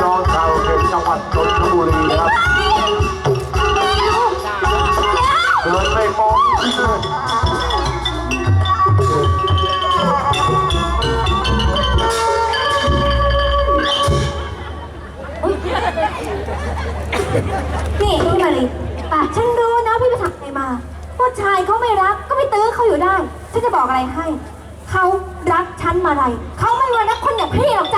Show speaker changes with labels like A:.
A: น้องชาวเขตจังหวัดนนทบุรีครับเดินไม่มอง
B: นี่พี่มาลีป่ะฉันรู้นะพี่ไปทำอะไรมาผู้ชายเขาไม่รักก็ไม่ตื้อเขาอยู่ได้ ฉันจะบอกอะไรให้ เขารักฉันมาไร เขาไม่มารักคนอย่างพี่หรอกจ้ะ